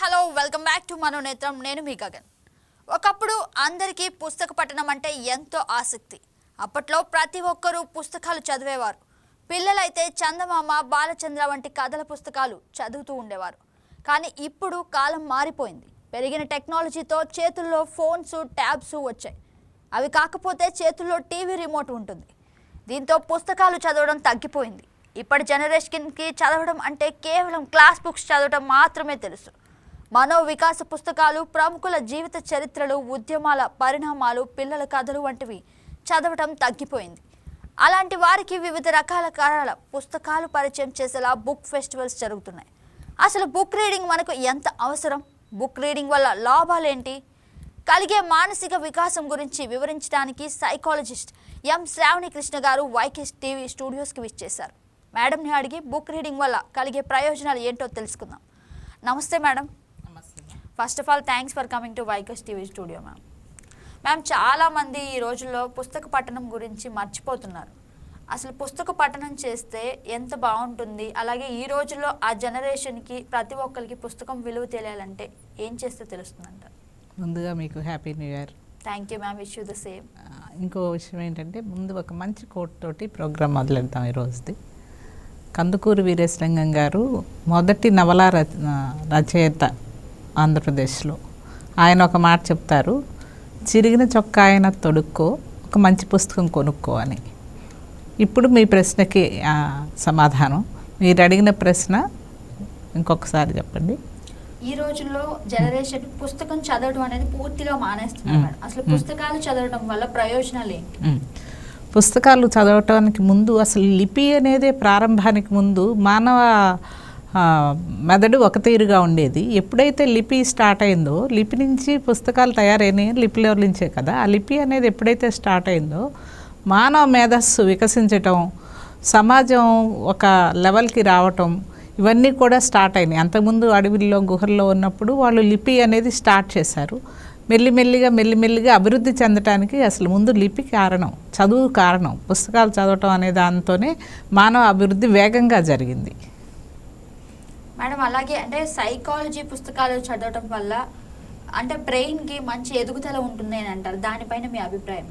Hello welcome back to Mano Netram నేను మీ గగన్. ఒకప్పుడు అందరికీ పుస్తక పఠనం అంటే ఎంతో ఆసక్తి. అప్పట్లో ప్రతి ఒక్కరూ పుస్తకాలు చదివేవారు. పిల్లలైతే చందమామ బాలచంద్ర వంటి కథల పుస్తకాలు చదువుతూ ఉండేవారు. కానీ ఇప్పుడు కాలం మారిపోయింది. పెరిగిన టెక్నాలజీతో చేతుల్లో ఫోన్స్ ట్యాబ్స్ వచ్చాయి. అవి కాకపోతే చేతుల్లో టీవీ రిమోట్ ఉంటుంది. దీంతో పుస్తకాలు చదవడం తగ్గిపోయింది. ఇప్పటి జనరేషన్కి చదవడం అంటే కేవలం క్లాస్ బుక్స్ చదవడం మాత్రమే తెలుసు. మనో వికాస పుస్తకాలు ప్రముఖుల జీవిత చరిత్రలు ఉద్యమాల పరిణామాలు పిల్లల కథలు వంటివి చదవటం తగ్గిపోయింది. అలాంటి వారికి వివిధ రకాల కారాల పుస్తకాలు పరిచయం చేసేలా బుక్ ఫెస్టివల్స్ జరుగుతున్నాయి. అసలు బుక్ రీడింగ్ మనకు ఎంత అవసరం? బుక్ రీడింగ్ వల్ల లాభాలేంటి? కలిగే మానసిక వికాసం గురించి వివరించడానికి సైకాలజిస్ట్ ఎం. శ్రావణి కృష్ణ గారు వైకేస్ టీవీ స్టూడియోస్కి విచ్చేశారు మేడంని అడిగి బుక్ రీడింగ్ వల్ల కలిగే ప్రయోజనాలు ఏంటో తెలుసుకుందాం. నమస్తే madam. First of all thanks for coming to YK's TV studio ma'am ma'am చాలామంది ఈ రోజుల్లో పుస్తక పఠనం గురించి మర్చిపోతున్నారు. అసలు పుస్తక పఠనం చేస్తే ఎంత బాగుంటుంది? అలాగే ఈ రోజుల్లో ఆ జనరేషన్కి ప్రతి ఒక్కరికి పుస్తకం విలువ తెలియాలంటే ఏం చేస్తే తెలుస్తుందంట? ముందుగా మీకు happy new year thank you ma'am wish you the same ఇంకో విషయం ఏంటంటే ముందు ఒక మంచి కోట్ తోటి ప్రోగ్రామ్ మొదలెడతాం ఈరోజుది కందుకూరి వీరేశలింగం గారు మొదటి నవల రచ రచయిత. ఆంధ్రప్రదేశ్లో. ఆయన ఒక మాట చెప్తారు చిరిగిన చొక్కా ఆయన తొడుక్కో ఒక మంచి పుస్తకం కొనుక్కో అని. ఇప్పుడు మీ ప్రశ్నకి సమాధానం. మీరు అడిగిన ప్రశ్న ఇంకొకసారి చెప్పండి. ఈ రోజుల్లో జనరేషన్ పుస్తకం చదవడం అనేది పూర్తిగా మానేస్తున్నారు అసలు పుస్తకాలు చదవడం వల్ల ప్రయోజనాలు ఏంటి. పుస్తకాలు చదవటానికి ముందు అసలు లిపి అనేది ప్రారంభానికి ముందు మానవ మెదడు ఒక తీరుగా ఉండేది. ఎప్పుడైతే లిపి స్టార్ట్ అయిందో లిపి నుంచి పుస్తకాలు తయారైనాయి లిపిలో నుంచే కదా ఆ లిపి అనేది ఎప్పుడైతే స్టార్ట్ అయిందో మానవ మేధస్సు వికసించటం సమాజం ఒక లెవెల్కి రావటం ఇవన్నీ కూడా స్టార్ట్ అయినాయి. అంతకుముందు అడవిల్లో గుహల్లో ఉన్నప్పుడు వాళ్ళు లిపి అనేది స్టార్ట్ చేశారు. మెల్లిమెల్లిగా మెల్లిమెల్లిగా అభివృద్ధి చెందటానికి అసలు ముందు లిపి కారణం చదువు కారణం పుస్తకాలు చదవటం అనే దాంతోనే మానవ అభివృద్ధి వేగంగా జరిగింది. మేడం అలాగే అంటే సైకాలజీ పుస్తకాలు చదవడం వల్ల అంటే బ్రెయిన్కి మంచి ఎదుగుదల ఉంటుంది అని అంటారు. దానిపైన మీ అభిప్రాయం?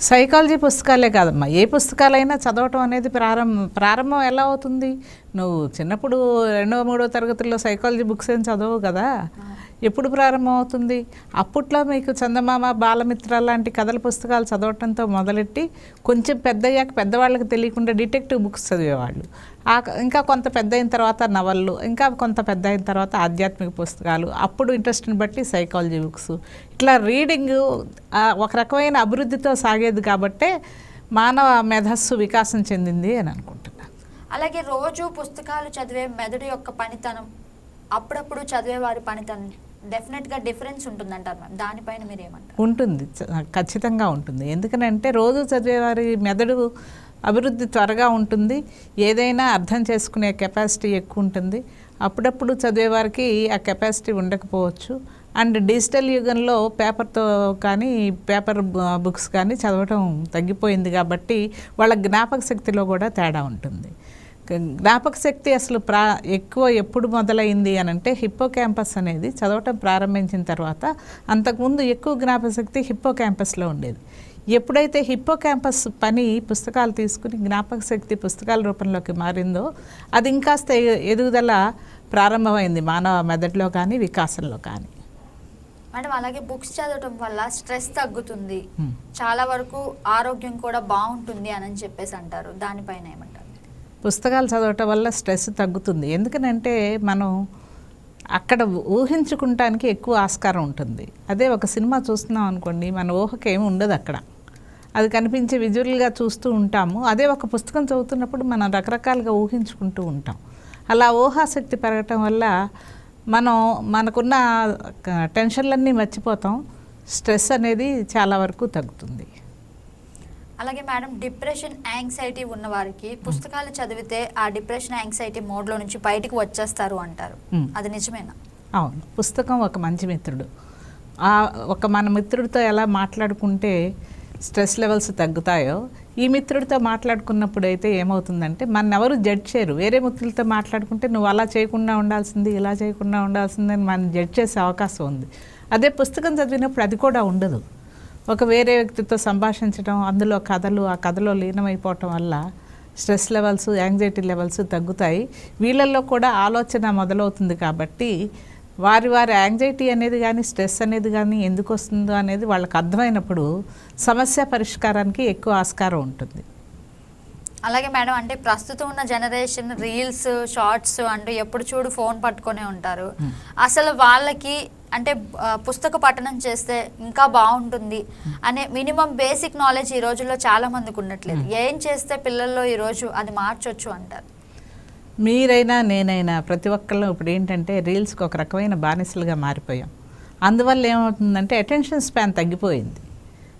సైకాలజీ పుస్తకాలే కాదమ్మా. ఏ పుస్తకాలైనా చదవటం అనేది ప్రారంభం ప్రారంభం ఎలా అవుతుంది? నువ్వు చిన్నప్పుడు రెండో మూడో తరగతుల్లో సైకాలజీ బుక్స్ ఏం చదవవు కదా? ఎప్పుడు ప్రారంభం అవుతుంది? అప్పట్లో మీకు చందమామ బాలమిత్ర లాంటి కథల పుస్తకాలు చదవటంతో మొదలెట్టి కొంచెం పెద్దయ్యాక పెద్దవాళ్ళకి తెలియకుండా డిటెక్టివ్ బుక్స్ చదివేవాళ్ళు. ఇంకా కొంత పెద్ద అయిన తర్వాత నవళ్ళు ఇంకా కొంత పెద్ద అయిన తర్వాత ఆధ్యాత్మిక పుస్తకాలు. అప్పుడు ఇంట్రెస్ట్ని బట్టి సైకాలజీ బుక్స్. ఇట్లా రీడింగ్ ఒక రకమైన అభివృద్ధితో సాగేది కాబట్టే మానవ మేధస్సు వికాసం చెందింది అని అనుకుంటున్నా. అలాగే రోజు పుస్తకాలు చదివే మెదడు యొక్క పనితనం అప్పుడప్పుడు చదివే వారి పనితనం డెఫినెట్గా డిఫరెన్స్ ఉంటుందంటారు మ్యామ్. దానిపైన మీరు ఏమంటారు ఉంటుంది ఖచ్చితంగా ఉంటుంది. ఎందుకనంటే రోజు చదివేవారి మెదడు అభివృద్ధి త్వరగా ఉంటుంది ఏదైనా అర్థం చేసుకునే కెపాసిటీ ఎక్కువ ఉంటుంది. అప్పుడప్పుడు చదివేవారికి ఆ కెపాసిటీ ఉండకపోవచ్చు. అండ్ డిజిటల్ యుగంలో పేపర్తో కానీ పేపర్ బుక్స్ కానీ చదవటం తగ్గిపోయింది కాబట్టి వాళ్ళ జ్ఞాపక శక్తిలో కూడా తేడా ఉంటుంది. జ్ఞాపక శక్తి అసలు ప్రా ఎక్కువ ఎప్పుడు మొదలైంది అని అంటే హిప్పో క్యాంపస్ అనేది చదవటం ప్రారంభించిన తర్వాత అంతకుముందు ఎక్కువ జ్ఞాపక శక్తి హిప్పో క్యాంపస్లో ఉండేది. ఎప్పుడైతే హిప్పో క్యాంపస్ పని పుస్తకాలు తీసుకుని జ్ఞాపక శక్తి పుస్తకాల రూపంలోకి మారిందో అది ఇంకాస్త ఎదుగుదల ప్రారంభమైంది మానవ మెదడులో కానీ వికాసంలో కానీ. మేడం అలాగే బుక్స్ చదవటం వల్ల స్ట్రెస్ తగ్గుతుంది. చాలా వరకు ఆరోగ్యం కూడా బాగుంటుంది అని చెప్పేసి అంటారు. దానిపైన ఏమంటారు? పుస్తకాలు చదవటం వల్ల స్ట్రెస్ తగ్గుతుంది. ఎందుకనంటే మనం అక్కడ ఊహించుకుంటానికి ఎక్కువ ఆస్కారం ఉంటుంది. అదే ఒక సినిమా చూస్తున్నాం అనుకోండి మన ఊహకి ఏమి ఉండదు అక్కడ. అది కనిపించే విజువల్గా చూస్తూ ఉంటాము. అదే ఒక పుస్తకం చదువుతున్నప్పుడు మనం రకరకాలుగా ఊహించుకుంటూ ఉంటాం. అలా ఊహాశక్తి పెరగటం వల్ల మనం మనకున్న టెన్షన్లన్నీ మర్చిపోతాం. స్ట్రెస్ అనేది చాలా వరకు తగ్గుతుంది. అలాగే మేడం డిప్రెషన్ యాంగ్జైటీ ఉన్న వారికి పుస్తకాలు చదివితే ఆ డిప్రెషన్ యాంగ్జైటీ మోడ్లో నుంచి బయటకు వచ్చేస్తారు అంటారు. అది నిజమేనా? అవును. పుస్తకం ఒక మంచి మిత్రుడు. ఆ ఒక మన మిత్రుడితో ఎలా మాట్లాడుకుంటే స్ట్రెస్ లెవెల్స్ తగ్గుతాయో ఈ మిత్రుడితో మాట్లాడుకున్నప్పుడు అయితే ఏమవుతుందంటే మన ఎవరు జడ్జ్ చేయరు. వేరే మిత్రులతో మాట్లాడుకుంటే నువ్వు అలా చేయకుండా ఉండాల్సింది ఇలా చేయకుండా ఉండాల్సింది అని మనం జడ్జ్ చేసే అవకాశం ఉంది. అదే పుస్తకం చదివినప్పుడు అది కూడా ఉండదు. ఒక వేరే వ్యక్తితో సంభాషించడం అందులో కథలు ఆ కథలో లీనమైపోవటం వల్ల స్ట్రెస్ లెవెల్స్ యాంగ్జైటీ లెవెల్స్ తగ్గుతాయి. వీళ్ళల్లో కూడా ఆలోచన మొదలవుతుంది కాబట్టి వారి వారి యాంగ్జైటీ అనేది కానీ స్ట్రెస్ అనేది కానీ ఎందుకు వస్తుందో అనేది వాళ్ళకి అర్థమైనప్పుడు సమస్య పరిష్కారానికి ఎక్కువ ఆస్కారం ఉంటుంది. అలాగే మేడం అంటే ప్రస్తుతం ఉన్న జనరేషన్ రీల్స్ షార్ట్స్ అంటూ ఎప్పుడు చూడు ఫోన్ పట్టుకొనే ఉంటారు. అసలు వాళ్ళకి అంటే పుస్తక పఠనం చేస్తే ఇంకా బాగుంటుంది అనే మినిమం బేసిక్ నాలెడ్జ్ ఈ రోజుల్లో చాలా మందికి ఉండట్లేదు. ఏం చేస్తే పిల్లల్లో ఈ రోజు అది మార్చొచ్చు అంటారు? మీరైనా నేనైనా ప్రతి ఒక్కళ్ళు ఇప్పుడు ఏంటంటే రీల్స్కి ఒక రకమైన బానిసలుగా మారిపోయాం. అందువల్ల ఏమవుతుందంటే అటెన్షన్ స్పాన్ తగ్గిపోయింది.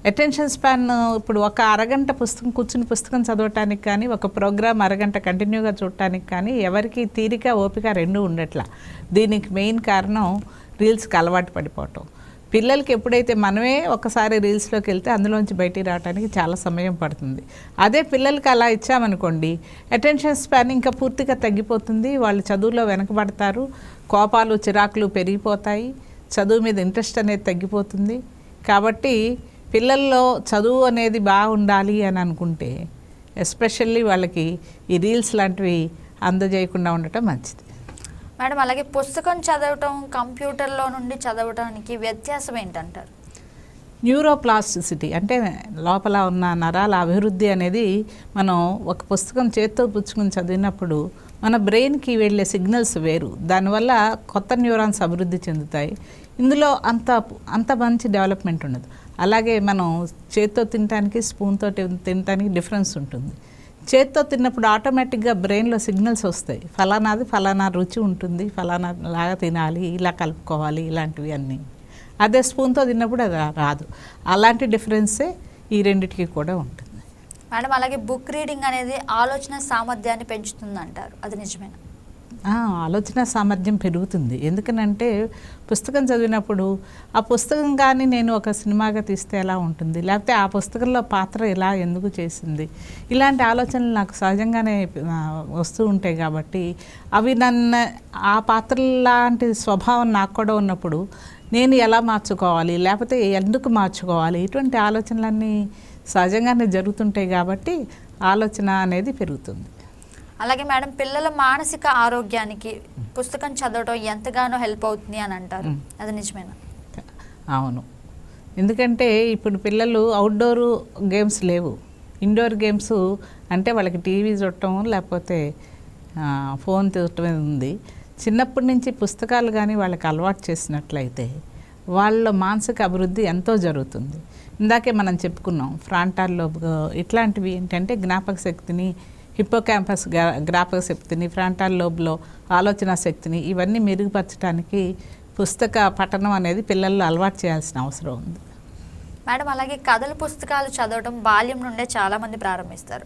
అటెన్షన్ స్పాన్ ఇప్పుడు ఒక అరగంట పుస్తకం కూర్చుని పుస్తకం చదవటానికి కానీ ఒక ప్రోగ్రామ్ అరగంట కంటిన్యూగా చూడటానికి కానీ ఎవరికి తీరిక ఓపిక రెండు ఉండట్లా. దీనికి మెయిన్ కారణం రీల్స్కి అలవాటు పడిపోవటం. పిల్లలకి ఎప్పుడైతే మనమే ఒకసారి రీల్స్లోకి వెళ్తే అందులోంచి బయటికి రావడానికి చాలా సమయం పడుతుంది. అదే పిల్లలకి అలా ఇచ్చామనుకోండి అటెన్షన్ స్పాన్ ఇంకా పూర్తిగా తగ్గిపోతుంది. వాళ్ళు చదువులో వెనకబడతారు కోపాలు చిరాకులు పెరిగిపోతాయి చదువు మీద ఇంట్రెస్ట్ అనేది తగ్గిపోతుంది. కాబట్టి పిల్లల్లో చదువు అనేది బాగుండాలి అని అనుకుంటే ఎస్పెషల్లీ వాళ్ళకి ఈ రీల్స్ లాంటివి అందజేయకుండా ఉండటం మంచిది. మేడం అలాగే పుస్తకం చదవటం కంప్యూటర్లో నుండి చదవటానికి వ్యత్యాసం ఏంటంటారు? న్యూరోప్లాస్టిసిటీ అంటే లోపల ఉన్న నరాల అభివృద్ధి అనేది మనం ఒక పుస్తకం చేత్తో పుచ్చుకుని చదివినప్పుడు మన బ్రెయిన్కి వెళ్ళే సిగ్నల్స్ వేరు. దానివల్ల కొత్త న్యూరాన్స్ అభివృద్ధి చెందుతాయి. ఇందులో అంత అంత మంచి డెవలప్మెంట్ ఉండదు. అలాగే మనం చేత్తో తినడానికి స్పూన్తో తినడానికి డిఫరెన్స్ ఉంటుంది. చేత్తో తిన్నప్పుడు ఆటోమేటిక్గా బ్రెయిన్లో సిగ్నల్స్ వస్తాయి. ఫలానాది ఫలానా రుచి ఉంటుంది ఫలానా లాగా తినాలి ఇలా కలుపుకోవాలి ఇలాంటివి అన్నీ. అదే స్పూన్తో తిన్నప్పుడు అది రాదు. అలాంటి డిఫరెన్సే ఈ రెండిటికి కూడా ఉంటుంది. మేడం అలాగే బుక్ రీడింగ్ అనేది ఆలోచన సామర్థ్యాన్ని పెంచుతుంది అంటారు అది నిజమేనా? ఆలోచన సామర్థ్యం పెరుగుతుంది. ఎందుకనంటే పుస్తకం చదివినప్పుడు ఆ పుస్తకం కానీ నేను ఒక సినిమాగా తీస్తే ఎలా ఉంటుంది? లేకపోతే ఆ పుస్తకంలో పాత్ర ఎలా ఎందుకు చేసింది? ఇలాంటి ఆలోచనలు నాకు సహజంగానే వస్తూ ఉంటాయి కాబట్టి అవి నన్ను ఆ పాత్ర లాంటి స్వభావం నాకు కూడా ఉన్నప్పుడు నేను ఎలా మార్చుకోవాలి? లేకపోతే ఎందుకు మార్చుకోవాలి? ఇటువంటి ఆలోచనలన్నీ సహజంగానే జరుగుతుంటాయి కాబట్టి ఆలోచన అనేది పెరుగుతుంది. అలాగే మేడం పిల్లల మానసిక ఆరోగ్యానికి పుస్తకం చదవటం ఎంతగానో హెల్ప్ అవుతుంది అని అంటారు. అది నిజమేనా? అవును. ఎందుకంటే ఇప్పుడు పిల్లలు అవుట్డోర్ గేమ్స్ లేవు. ఇండోర్ గేమ్స్ అంటే వాళ్ళకి టీవీ చూడటం లేకపోతే ఫోన్ చూడటం ఉంది. చిన్నప్పటి నుంచి పుస్తకాలు కానీ వాళ్ళకి అలవాటు చేసినట్లయితే వాళ్ళ మానసిక అభివృద్ధి ఎంతో జరుగుతుంది. ఇందాకే మనం చెప్పుకున్నాం ఫ్రాంటాల్ లోబ్ ఇట్లాంటివి ఏంటంటే జ్ఞాపక శక్తిని హిప్పో క్యాంపస్ జ్ఞాపక శక్తిని ఫ్రాంటాల్ లోబ్లో ఆలోచన శక్తిని ఇవన్నీ మెరుగుపరచడానికి పుస్తక పఠనం అనేది పిల్లల్లో అలవాటు చేయాల్సిన అవసరం ఉంది. మేడం అలాగే కథల పుస్తకాలు చదవటం బాల్యం నుండే చాలా మంది ప్రారంభిస్తారు.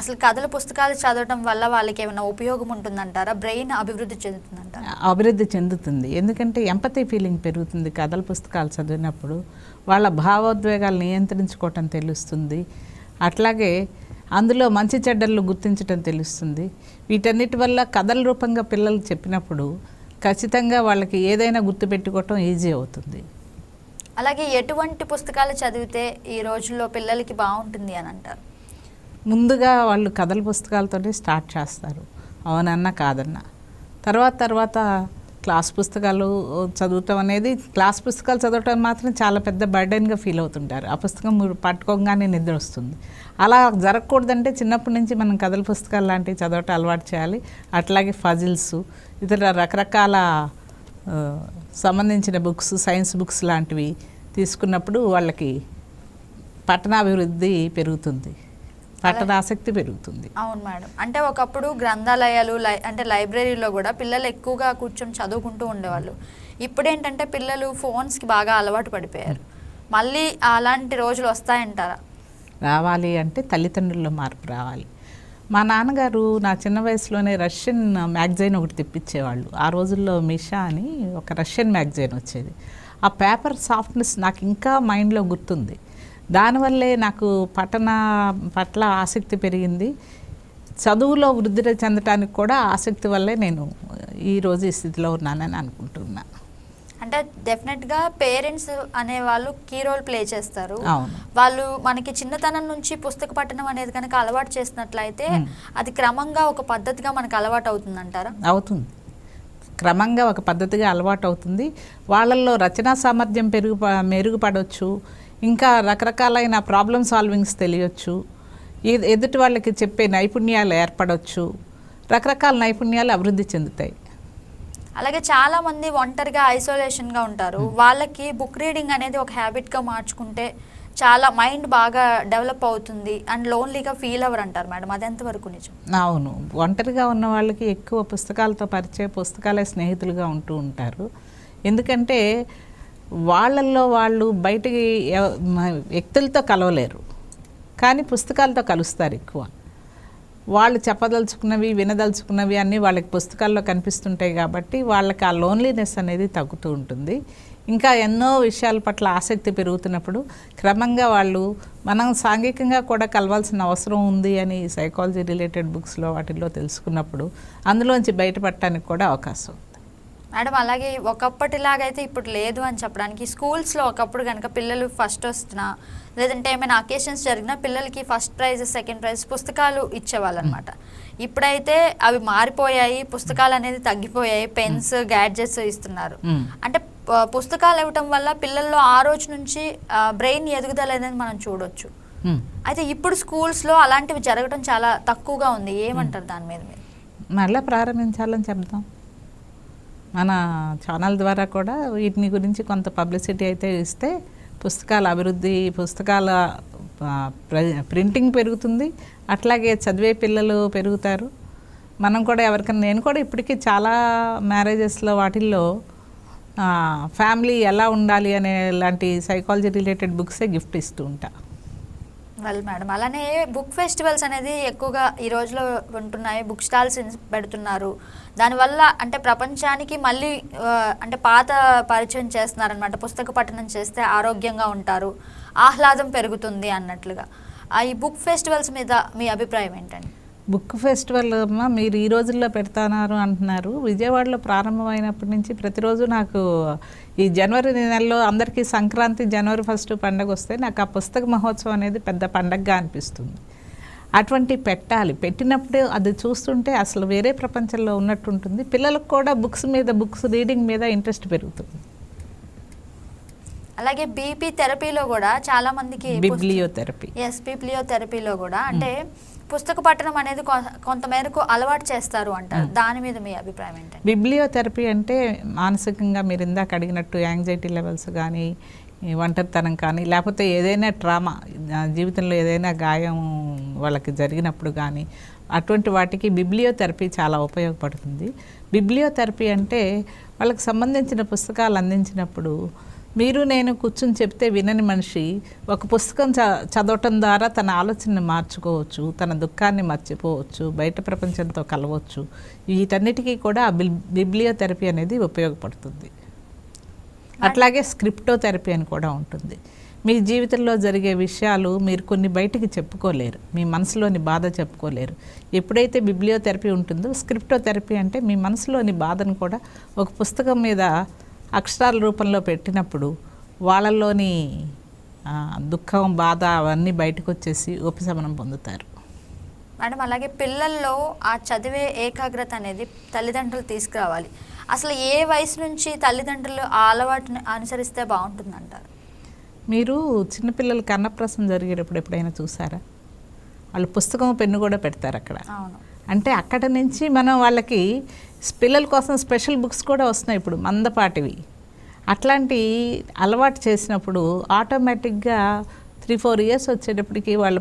అసలు కథల పుస్తకాలు చదవటం వల్ల వాళ్ళకి ఏమైనా ఉపయోగం ఉంటుందంటారా? బ్రెయిన్ అభివృద్ధి చెందుతుందంటారా? అభివృద్ధి చెందుతుంది. ఎందుకంటే ఎంపతి ఫీలింగ్ పెరుగుతుంది కథల పుస్తకాలు చదివినప్పుడు. వాళ్ళ భావోద్వేగాలు నియంత్రించుకోవటం తెలుస్తుంది. అట్లాగే అందులో మంచి చెడ్డలు గుర్తించటం తెలుస్తుంది. వీటన్నిటి వల్ల కథల రూపంగా పిల్లలు చెప్పినప్పుడు ఖచ్చితంగా వాళ్ళకి ఏదైనా గుర్తుపెట్టుకోవటం ఈజీ అవుతుంది. అలాగే ఎటువంటి పుస్తకాలు చదివితే ఈ రోజుల్లో పిల్లలకి బాగుంటుంది అని అంటారు? ముందుగా వాళ్ళు కథల పుస్తకాలతోనే స్టార్ట్ చేస్తారు. అవునన్నా కాదన్నా. తర్వాత తర్వాత క్లాస్ పుస్తకాలు చదవటం అనేది క్లాస్ పుస్తకాలు చదవటం మాత్రం చాలా పెద్ద బర్డెన్గా ఫీల్ అవుతుంటారు. ఆ పుస్తకం మీరు పట్టుకోగానే నిద్ర వస్తుంది. అలా జరగకూడదంటే చిన్నప్పటి నుంచి మనం కథల పుస్తకాలు లాంటివి చదవటం అలవాటు చేయాలి. అట్లాగే ఫజిల్స్ ఇతర రకరకాల సంబంధించిన బుక్స్ సైన్స్ బుక్స్ లాంటివి తీసుకున్నప్పుడు వాళ్ళకి పట్టణాభివృద్ధి పెరుగుతుంది. పట్టణ ఆసక్తి పెరుగుతుంది. అవును మేడం. అంటే ఒకప్పుడు గ్రంథాలయాలు అంటే లైబ్రరీలో కూడా పిల్లలు ఎక్కువగా కూర్చొని చదువుకుంటూ ఉండేవాళ్ళు. ఇప్పుడు ఏంటంటే పిల్లలు ఫోన్స్కి బాగా అలవాటు పడిపోయారు. మళ్ళీ అలాంటి రోజులు వస్తాయంటారా? రావాలి అంటే తల్లిదండ్రుల్లో మార్పు రావాలి. మా నాన్నగారు నా చిన్న వయసులోనే రష్యన్ మ్యాగజైన్ ఒకటి తెప్పించేవాళ్ళు. ఆ రోజుల్లో మిషా అని ఒక రష్యన్ మ్యాగజైన్ వచ్చేది. ఆ పేపర్ సాఫ్ట్నెస్ నాకు ఇంకా మైండ్లో గుర్తుంది. దానివల్లే నాకు పఠన పట్ల ఆసక్తి పెరిగింది. చదువులో వృద్ధి చెందటానికి కూడా ఆసక్తి వల్లే నేను ఈరోజు ఈ స్థితిలో ఉన్నానని అనుకుంటున్నా. అంటే డెఫినెట్గా పేరెంట్స్ అనే వాళ్ళు కీ రోల్ ప్లే చేస్తారు. వాళ్ళు మనకి చిన్నతనం నుంచి పుస్తక పఠనం అనేది కనుక అలవాటు చేసినట్లయితే. అది క్రమంగా ఒక పద్ధతిగా మనకు అలవాటు అవుతుందంటారా? అవుతుంది. క్రమంగా ఒక పద్ధతిగా అలవాటు అవుతుంది. వాళ్ళల్లో రచనా సామర్థ్యం పెరుగు మెరుగుపడవచ్చు ఇంకా రకరకాలైన ప్రాబ్లమ్ సాల్వింగ్స్ తెలియచ్చు. ఎదుటి వాళ్ళకి చెప్పే నైపుణ్యాలు ఏర్పడవచ్చు రకరకాల నైపుణ్యాలు అభివృద్ధి చెందుతాయి. అలాగే చాలా మంది ఒంటరిగా ఐసోలేషన్గా ఉంటారు వాళ్ళకి బుక్ రీడింగ్ అనేది ఒక హ్యాబిట్గా మార్చుకుంటే చాలా మైండ్ బాగా డెవలప్ అవుతుంది అండ్ లోన్లీగా ఫీల్ అవ్వరు అంటారు మేడం. అది ఎంతవరకు నిజం? అవును. ఒంటరిగా ఉన్న వాళ్ళకి ఎక్కువ పుస్తకాలతో పరిచయ పుస్తకాలే స్నేహితులుగా ఉంటూ ఉంటారు. ఎందుకంటే వాళ్ళల్లో వాళ్ళు బయటికి వ్యక్తులతో కలవలేరు. కానీ పుస్తకాలతో కలుస్తారు ఎక్కువ. వాళ్ళు చెప్పదలుచుకున్నవి వినదలుచుకున్నవి అన్నీ వాళ్ళకి పుస్తకాల్లో కనిపిస్తుంటాయి కాబట్టి వాళ్ళకి ఆ లోన్లీనెస్ అనేది తగ్గుతూ ఉంటుంది. ఇంకా ఎన్నో విషయాల పట్ల ఆసక్తి పెరుగుతున్నప్పుడు క్రమంగా వాళ్ళు మనం సాంఘికంగా కూడా కలవాల్సిన అవసరం ఉంది అని సైకాలజీ రిలేటెడ్ బుక్స్లో వాటిల్లో తెలుసుకున్నప్పుడు అందులోంచి బయటపడటానికి కూడా అవకాశం. మేడం అలాగే ఒకప్పటిలాగైతే ఇప్పుడు లేదు అని చెప్పడానికి స్కూల్స్లో ఒకప్పుడు కనుక పిల్లలు ఫస్ట్ వస్తున్నా లేదంటే ఏమైనా అకేషన్స్ జరిగినా పిల్లలకి ఫస్ట్ ప్రైజ్ సెకండ్ ప్రైజ్ పుస్తకాలు ఇచ్చేవాళ్ళు అనమాట ఇప్పుడైతే అవి మారిపోయాయి పుస్తకాలు అనేది తగ్గిపోయాయి పెన్స్ గ్యాడ్జెట్స్ ఇస్తున్నారు. అంటే పుస్తకాలు ఇవ్వటం వల్ల పిల్లల్లో ఆ రోజు నుంచి బ్రెయిన్ ఎదుగుదల అనేది మనం చూడొచ్చు. అయితే ఇప్పుడు స్కూల్స్లో అలాంటివి జరగడం చాలా తక్కువగా ఉంది. ఏమంటారు దాని మీద మీరు? మళ్ళీ ప్రారంభించాలని చెప్దాం. మన ఛానల్ ద్వారా కూడా వీటిని గురించి కొంత పబ్లిసిటీ అయితే ఇస్తే పుస్తకాల అభివృద్ధి పుస్తకాల ప్ర- ప్రింటింగ్ పెరుగుతుంది. అట్లాగే చదివే పిల్లలు పెరుగుతారు. మనం కూడా ఎవరికైనా నేను కూడా ఇప్పటికీ చాలా మ్యారేజెస్లో వాటిల్లో ఫ్యామిలీ ఎలా ఉండాలి అనే లాంటి సైకాలజీ రిలేటెడ్ బుక్సే గిఫ్ట్ ఇస్తూ ఉంటా. Well madam. అలానే బుక్ ఫెస్టివల్స్ అనేది ఎక్కువగా ఈ రోజులో ఉంటున్నాయి. బుక్ స్టాల్స్ పెడుతున్నారు. దానివల్ల అంటే ప్రపంచానికి మళ్ళీ అంటే పాత పరిచయం చేస్తున్నారనమాట పుస్తక పఠనం చేస్తే ఆరోగ్యంగా ఉంటారు. ఆహ్లాదం పెరుగుతుంది అన్నట్లుగా. ఈ బుక్ ఫెస్టివల్స్ మీద మీ అభిప్రాయం ఏంటండి? బుక్ ఫెస్టివల్ అమ్మ మీరు ఈ రోజుల్లో పెడతానారు అంటున్నారు. విజయవాడలో ప్రారంభమైనప్పటి నుంచి ప్రతిరోజు నాకు ఈ జనవరి నెలలో అందరికీ సంక్రాంతి జనవరి ఫస్ట్ పండగ వస్తే నాకు ఆ పుస్తక మహోత్సవం అనేది పెద్ద పండగగా అనిపిస్తుంది. అటువంటి పెట్టాలి. పెట్టినప్పుడు అది చూస్తుంటే అసలు వేరే ప్రపంచంలో ఉన్నట్టు ఉంటుంది పిల్లలకు కూడా బుక్స్ మీద బుక్స్ రీడింగ్ మీద ఇంట్రెస్ట్ పెరుగుతుంది. అలాగే బీపీ థెరపీలో కూడా చాలా మందికి బిబ్లియోథెరపీ ఎస్ థెరపీలో కూడా. అంటే పుస్తక పఠనం అనేది కొంతమేరకు అలవాటు చేస్తారు అంటారు దాని మీద మీ అభిప్రాయం ఏంటండి బిబ్లియోథెరపీ అంటే మానసికంగా మీరు ఇందాక అడిగినట్టు యాంగ్జైటీ లెవెల్స్ కానీ ఒంటరితనం కానీ లేకపోతే ఏదైనా ట్రామా జీవితంలో ఏదైనా గాయం వాళ్ళకి జరిగినప్పుడు కానీ అటువంటి వాటికి బిబ్లియోథెరపీ చాలా ఉపయోగపడుతుంది. బిబ్లియోథెరపీ అంటే వాళ్ళకి సంబంధించిన పుస్తకాలు అందించినప్పుడు మీరు నేను కూర్చుని చెప్తే వినని మనిషి ఒక పుస్తకం చ చదవటం ద్వారా తన ఆలోచనని మార్చుకోవచ్చు తన దుఃఖాన్ని మర్చిపోవచ్చు బయట ప్రపంచంతో కలవచ్చు. వీటన్నిటికీ కూడా బిల్ బిబ్లియోథెరపీ అనేది ఉపయోగపడుతుంది. అట్లాగే స్క్రిప్టోథెరపీ అని కూడా ఉంటుంది. మీ జీవితంలో జరిగే విషయాలు మీరు కొన్ని బయటికి చెప్పుకోలేరు. మీ మనసులోని బాధ చెప్పుకోలేరు. ఎప్పుడైతే బిబ్లియోథెరపీ ఉంటుందో స్క్రిప్టోథెరపీ అంటే మీ మనసులోని బాధను కూడా ఒక పుస్తకం మీద అక్షరాల రూపంలో పెట్టినప్పుడు వాళ్ళల్లోని ఆ, దుఃఖం బాధ అవన్నీ బయటకు వచ్చేసి ఉపశమనం పొందుతారు. మేడం అలాగే పిల్లల్లో ఆ చదివే ఏకాగ్రత అనేది తల్లిదండ్రులు తీసుకురావాలి. అసలు ఏ వయసు నుంచి తల్లిదండ్రులు ఆ అలవాటుని అనుసరిస్తే బాగుంటుందంటారు? మీరు చిన్నపిల్లలకి అన్నప్రాసం జరిగేటప్పుడు ఎప్పుడైనా చూసారా? వాళ్ళు పుస్తకం పెన్ను కూడా పెడతారు అక్కడ అవును. అంటే అక్కడ నుంచి మనం వాళ్ళకి పిల్లల కోసం స్పెషల్ బుక్స్ కూడా వస్తున్నాయి ఇప్పుడు మందపాటివి. అట్లాంటి అలవాటు చేసినప్పుడు ఆటోమేటిక్గా త్రీ ఫోర్ ఇయర్స్ వచ్చేటప్పటికి వాళ్ళ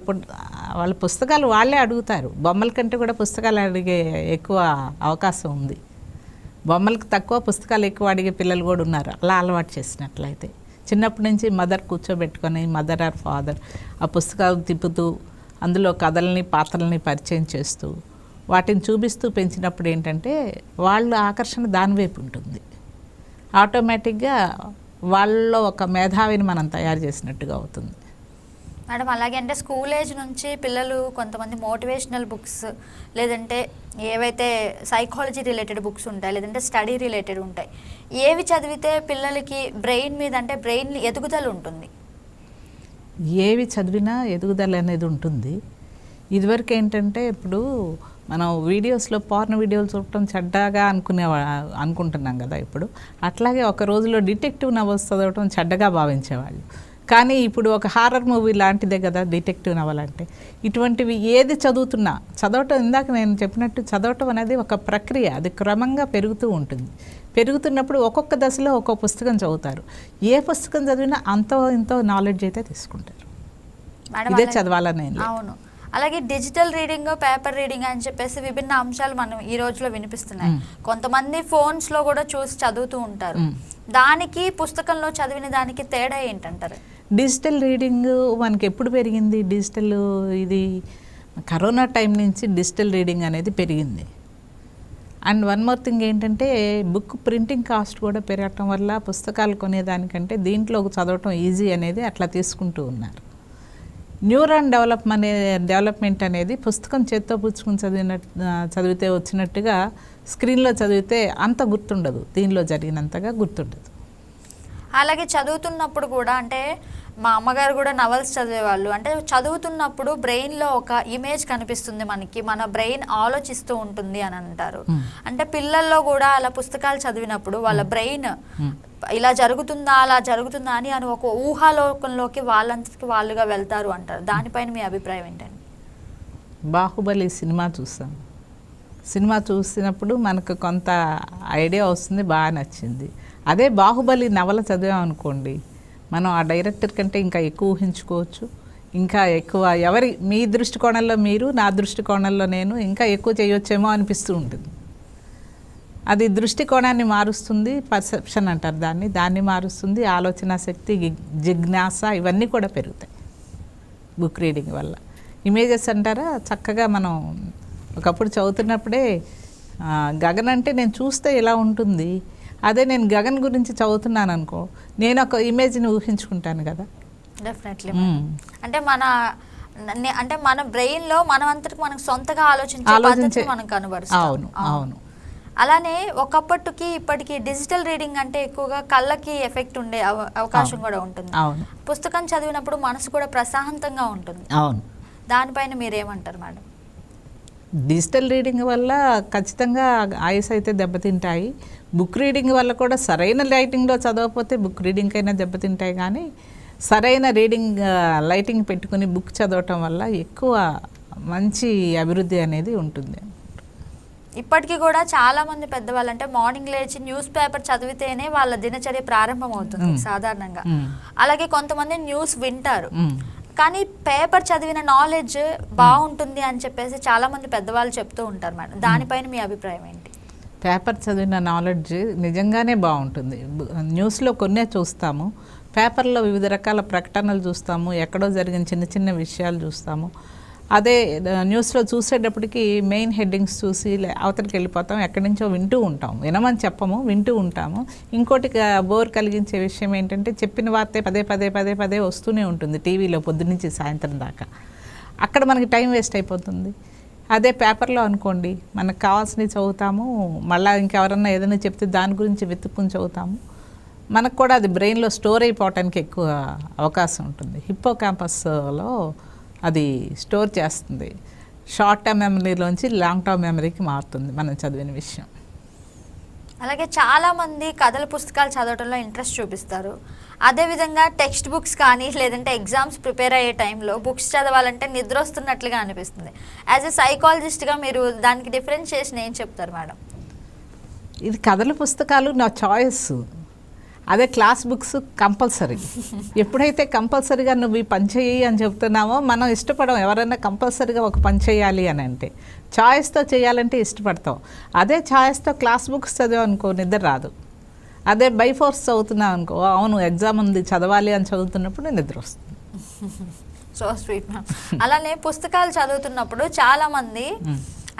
వాళ్ళ పుస్తకాలు వాళ్ళే అడుగుతారు. బొమ్మల కంటే కూడా పుస్తకాలు అడిగే ఎక్కువ అవకాశం ఉంది. బొమ్మలకు తక్కువ పుస్తకాలు ఎక్కువ అడిగే పిల్లలు కూడా ఉన్నారు. అలా అలవాటు చేసినట్లయితే. చిన్నప్పటి నుంచి మదర్ కూర్చోబెట్టుకొని మదర్ ఆర్ ఫాదర్ ఆ పుస్తకాలు తిప్పుతూ అందులో కథల్ని పాత్రల్ని పరిచయం చేస్తూ వాటిని చూపిస్తూ పెంచినప్పుడు ఏంటంటే వాళ్ళ ఆకర్షణ దాని వైపు ఉంటుంది. ఆటోమేటిక్గా వాళ్ళలో ఒక మేధావిని మనం తయారు చేసినట్టుగా అవుతుంది. మేడం అలాగే అంటే స్కూల్ ఏజ్ నుంచి పిల్లలు కొంతమంది మోటివేషనల్ బుక్స్ లేదంటే ఏవైతే సైకాలజీ రిలేటెడ్ బుక్స్ ఉంటాయి లేదంటే స్టడీ రిలేటెడ్ ఉంటాయి ఏవి చదివితే పిల్లలకి బ్రెయిన్ మీద అంటే బ్రెయిన్ ఎదుగుదల ఉంటుంది? ఏవి చదివినా ఎదుగుదల అనేది ఉంటుంది. ఇదివరకు ఏంటంటే ఇప్పుడు మనం వీడియోస్లో పార్న్ వీడియోలు చూడటం చెడ్డగా అనుకునే అనుకుంటున్నాం కదా ఇప్పుడు. అట్లాగే ఒక రోజులో డిటెక్టివ్ నవల్స్ చదవటం చెడ్డగా భావించేవాళ్ళు. కానీ ఇప్పుడు ఒక హారర్ మూవీ లాంటిదే కదా డిటెక్టివ్ నవల్ అంటే. ఇటువంటివి ఏది చదువుతున్నా చదవటం ఇందాక నేను చెప్పినట్టు చదవటం అనేది ఒక ప్రక్రియ. అది క్రమంగా పెరుగుతూ ఉంటుంది. పెరుగుతున్నప్పుడు ఒక్కొక్క దశలో ఒక్కొక్క పుస్తకం చదువుతారు. ఏ పుస్తకం చదివినా అంతో ఇంతో నాలెడ్జ్ అయితే తీసుకుంటారు. ఇదే చదవాలని. అవును. అలాగే డిజిటల్ రీడింగ్ పేపర్ రీడింగ్ అని చెప్పేసి విభిన్న అంశాలు మనం ఈ రోజులో వినిపిస్తున్నాయి. కొంతమంది phones లో కూడా చూసి చదువుతూ ఉంటారు. దానికి పుస్తకంలో చదివిన దానికి తేడా ఏంటంటారు? డిజిటల్ రీడింగ్ మనకి ఎప్పుడు పెరిగింది? డిజిటల్ ఇది కరోనా టైం నుంచి డిజిటల్ రీడింగ్ అనేది పెరిగింది. అండ్ వన్ మోర్ థింగ్ ఏంటంటే బుక్ ప్రింటింగ్ కాస్ట్ కూడా పెరగటం వల్ల పుస్తకాలు కొనేదానికంటే దీంట్లో చదవటం ఈజీ అనేది అట్లా తీసుకుంటూ ఉన్నారు. న్యూరాన్ డెవలప్ అనే డెవలప్మెంట్ అనేది పుస్తకం చేత్తో పుచ్చుకుని చదివినట్టు చదివితే వచ్చినట్టుగా స్క్రీన్లో చదివితే అంత గుర్తుండదు. దీనిలో జరిగినంతగా గుర్తుండదు. అలాగే చదువుతున్నప్పుడు కూడా అంటే మా అమ్మగారు కూడా నవల్స్ చదివేవాళ్ళు. అంటే చదువుతున్నప్పుడు బ్రెయిన్లో ఒక ఇమేజ్ కనిపిస్తుంది మనకి. మన బ్రెయిన్ ఆలోచిస్తూ ఉంటుంది అని అంటారు. అంటే పిల్లల్లో కూడా అలా పుస్తకాలు చదివినప్పుడు వాళ్ళ బ్రెయిన్ ఇలా జరుగుతుందా అలా జరుగుతుందా అని అని ఒక ఊహాలోకంలోకి వాళ్ళంతటికి వాళ్ళుగా వెళ్తారు అంటారు. దానిపైన మీ అభిప్రాయం ఏంటండి? బాహుబలి సినిమా చూసాం. సినిమా చూసినప్పుడు మనకు కొంత ఐడియా వస్తుంది బాగా నచ్చింది. అదే బాహుబలి నవల చదివామనుకోండి మనం ఆ డైరెక్టర్ కంటే ఇంకా ఎక్కువ ఊహించుకోవచ్చు. ఇంకా ఎక్కువ ఎవరి మీ దృష్టికోణంలో మీరు నా దృష్టికోణంలో నేను ఇంకా ఎక్కువ చేయొచ్చేమో అనిపిస్తూ ఉంటుంది. అది దృష్టికోణాన్ని మారుస్తుంది పర్సెప్షన్ అంటారు దాన్ని దాన్ని మారుస్తుంది ఆలోచన శక్తి జిజ్ఞాస ఇవన్నీ కూడా పెరుగుతాయి. బుక్ రీడింగ్ వల్ల. ఇమేజెస్ అంటారా? చక్కగా మనం ఒకప్పుడు చదువుతున్నప్పుడే గగన్ అంటే నేను చూస్తే ఇలా ఉంటుంది? అదే నేను గగన్ గురించి చదువుతున్నాను అనుకో నేను ఒక ఇమేజ్ని ఊహించుకుంటాను కదా. డెఫినెట్లీ. అంటే మన అంటే మన బ్రెయిన్లో మనం అంతటికి మనకు సొంతగా ఆలోచించే మనం కనబరుస్తాం. అవును. అవును. అలానే ఒకప్పటికి ఇప్పటికి డిజిటల్ రీడింగ్ అంటే ఎక్కువగా కళ్ళకి ఎఫెక్ట్ ఉండే అవ- అవకాశం. కూడా ఉంటుంది. అవును. పుస్తకం చదివినప్పుడు మనసు కూడా ప్రశాంతంగా ఉంటుంది. అవును. దానిపైన మీరేమంటారు మేడం? డిజిటల్ రీడింగ్ వల్ల ఖచ్చితంగా ఐస్ అయితే దెబ్బతింటాయి. బుక్ రీడింగ్ వల్ల కూడా సరైన లైటింగ్లో చదవకపోతే బుక్ రీడింగ్ అయినా దెబ్బతింటాయి కానీ సరైన రీడింగ్ లైటింగ్ పెట్టుకుని బుక్ చదవటం వల్ల ఎక్కువ మంచి అభివృద్ధి అనేది ఉంటుంది. ఇప్పటికీ కూడా చాలా మంది పెద్దవాళ్ళు అంటే మార్నింగ్ లేచి న్యూస్ పేపర్ చదివితేనే వాళ్ళ దినచర్య ప్రారంభం అవుతుంది. సాధారణంగా. అలాగే కొంతమంది న్యూస్ వింటారు. కానీ పేపర్ చదివిన నాలెడ్జ్ బాగుంటుంది అని చెప్పేసి చాలా మంది పెద్దవాళ్ళు చెప్తూ ఉంటారు మేడం. దానిపైన మీ అభిప్రాయం ఏంటి? పేపర్ చదివిన నాలెడ్జ్ నిజంగానే బాగుంటుంది. న్యూస్లో కొన్నే చూస్తాము. పేపర్లో వివిధ రకాల ప్రకటనలు చూస్తాము. ఎక్కడో జరిగిన చిన్న చిన్న విషయాలు చూస్తాము. అదే న్యూస్లో చూసేటప్పటికి మెయిన్ హెడ్డింగ్స్ చూసి అవతలికి వెళ్ళిపోతాం ఎక్కడి నుంచో వింటూ ఉంటాం వినమని చెప్పము వింటూ ఉంటాము. ఇంకోటి బోర్ కలిగించే విషయం ఏంటంటే చెప్పిన వార్తే పదే పదే పదే పదే వస్తూనే ఉంటుంది టీవీలో పొద్దునుంచి సాయంత్రం దాకా. అక్కడ మనకి టైం వేస్ట్ అయిపోతుంది. అదే పేపర్లో అనుకోండి మనకు కావాల్సినవి చదువుతాము మళ్ళీ ఇంకెవరన్నా ఏదైనా చెప్తే దాని గురించి వెతుక్కుని చదువుతాము. మనకు కూడా అది బ్రెయిన్లో స్టోర్ అయిపోవటానికి ఎక్కువ అవకాశం ఉంటుంది. హిప్పో క్యాంపస్లో అది స్టోర్ చేస్తుంది. షార్ట్ టర్మ్ మెమరీలోంచి లాంగ్ టర్మ్ మెమరీకి మారుతుంది మనం చదివిన విషయం. అలాగే చాలా మంది కథల పుస్తకాలు చదవడంలో ఇంట్రెస్ట్ చూపిస్తారు. అదేవిధంగా టెక్స్ట్ బుక్స్ కానీ లేదంటే ఎగ్జామ్స్ ప్రిపేర్ అయ్యే టైంలో బుక్స్ చదవాలంటే నిద్ర వస్తున్నట్లుగా అనిపిస్తుంది. యాజ్ ఎ సైకాలజిస్ట్గా మీరు దానికి డిఫరెన్షియేషన్ ఏం చెప్తారు మేడం? ఇది కథల పుస్తకాలు నా చాయిస్ అదే క్లాస్ బుక్స్ కంపల్సరీ. ఎప్పుడైతే కంపల్సరీగా నువ్వు ఈ పని చేయి అని చెప్తున్నామో మనం ఇష్టపడం ఎవరైనా కంపల్సరీగా ఒక పని చేయాలి అని అంటే చాయిస్తో చేయాలంటే ఇష్టపడతాం అదే చాయిస్తో క్లాస్ బుక్స్ చదివాం అనుకో నిద్ర రాదు. అదే బై ఫోర్స్ చదువుతున్నాం అనుకో అవును ఎగ్జామ్ ఉంది చదవాలి అని చదువుతున్నప్పుడు నిద్ర వస్తుంది. సో స్వీట్ అలానే పుస్తకాలు చదువుతున్నప్పుడు చాలా మంది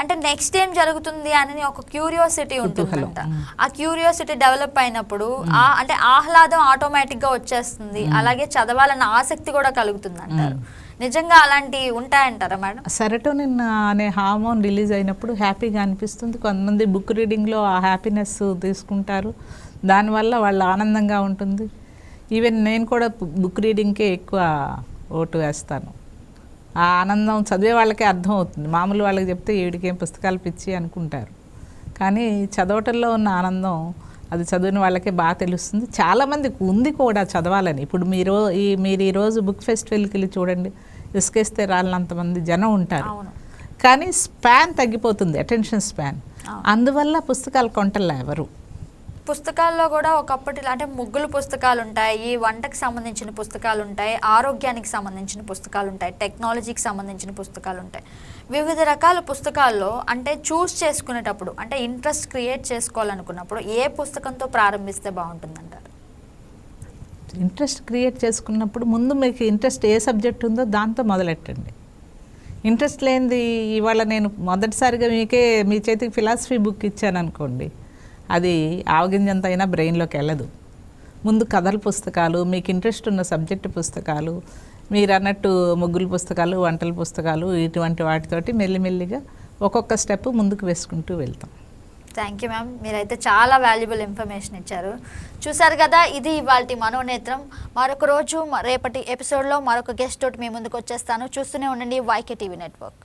అంటే నెక్స్ట్ ఏం జరుగుతుంది అని ఒక క్యూరియాసిటీ ఉంటుందంట. ఆ క్యూరియాసిటీ డెవలప్ అయినప్పుడు ఆ అంటే ఆహ్లాదం ఆటోమేటిక్గా వచ్చేస్తుంది అలాగే చదవాలన్న ఆసక్తి కూడా కలుగుతుంది అంటారు నిజంగా అలాంటివి ఉంటాయంటారా మేడం? సెరటోనిన్ అనే హార్మోన్ రిలీజ్ అయినప్పుడు హ్యాపీగా అనిపిస్తుంది. కొంతమంది బుక్ రీడింగ్లో ఆ హ్యాపీనెస్ తీసుకుంటారు. దానివల్ల వాళ్ళు ఆనందంగా ఉంటుంది. ఈవెన్ నేను కూడా బుక్ రీడింగ్కే ఎక్కువ ఓటు వేస్తాను. ఆ ఆనందం చదివే వాళ్ళకే అర్థం అవుతుంది. మామూలు వాళ్ళకి చెప్తే వీడికేం పుస్తకాలు పిచ్చి అనుకుంటారు. కానీ చదవటంలో ఉన్న ఆనందం అది చదివిన వాళ్ళకే బాగా తెలుస్తుంది. చాలామందికి ఉంది కూడా చదవాలని. ఇప్పుడు మీరు ఈ మీరు ఈరోజు బుక్ ఫెస్టివల్కి వెళ్ళి చూడండి. ఇసుకేస్తే రాలినంతమంది జనం ఉంటారు. కానీ స్పాన్ తగ్గిపోతుంది అటెన్షన్ స్పాన్. అందువల్ల పుస్తకాలు కొంటలే ఎవరు? పుస్తకాల్లో కూడా ఒకప్పటి అంటే ముగ్గులు పుస్తకాలు ఉంటాయి వంటకి సంబంధించిన పుస్తకాలు ఉంటాయి ఆరోగ్యానికి సంబంధించిన పుస్తకాలు ఉంటాయి టెక్నాలజీకి సంబంధించిన పుస్తకాలు ఉంటాయి వివిధ రకాల పుస్తకాల్లో అంటే చూస్ చేసుకునేటప్పుడు అంటే ఇంట్రెస్ట్ క్రియేట్ చేసుకోవాలనుకున్నప్పుడు ఏ పుస్తకంతో ప్రారంభిస్తే బాగుంటుందంటారు? ఇంట్రెస్ట్ క్రియేట్ చేసుకున్నప్పుడు ముందు మీకు ఇంట్రెస్ట్ ఏ సబ్జెక్ట్ ఉందో దాంతో మొదలెట్టండి. ఇంట్రెస్ట్ లేనిది ఇవాళ నేను మొదటిసారిగా మీకే మీ చేతికి ఫిలాసఫీ బుక్ ఇచ్చాను అనుకోండి అది ఆవగింజంత అయినా బ్రెయిన్లోకి వెళ్ళదు. ముందు కథల పుస్తకాలు మీకు ఇంట్రెస్ట్ ఉన్న సబ్జెక్టు పుస్తకాలు మీరు అన్నట్టు ముగ్గుల పుస్తకాలు వంటల పుస్తకాలు ఇటువంటి వాటితోటి మెల్లిమెల్లిగా ఒక్కొక్క స్టెప్ ముందుకు వేసుకుంటూ వెళ్తాం. థ్యాంక్ యూ మ్యామ్ మీరైతే చాలా వాల్యుబుల్ ఇన్ఫర్మేషన్ ఇచ్చారు. చూసారు కదా ఇది ఇవాళ మనోనేత్రం. మరొక రోజు రేపటి ఎపిసోడ్లో మరొక గెస్ట్ తోటి మీ ముందుకు వచ్చేస్తాను. చూస్తూనే ఉండండి వైకే టీవీ నెట్వర్క్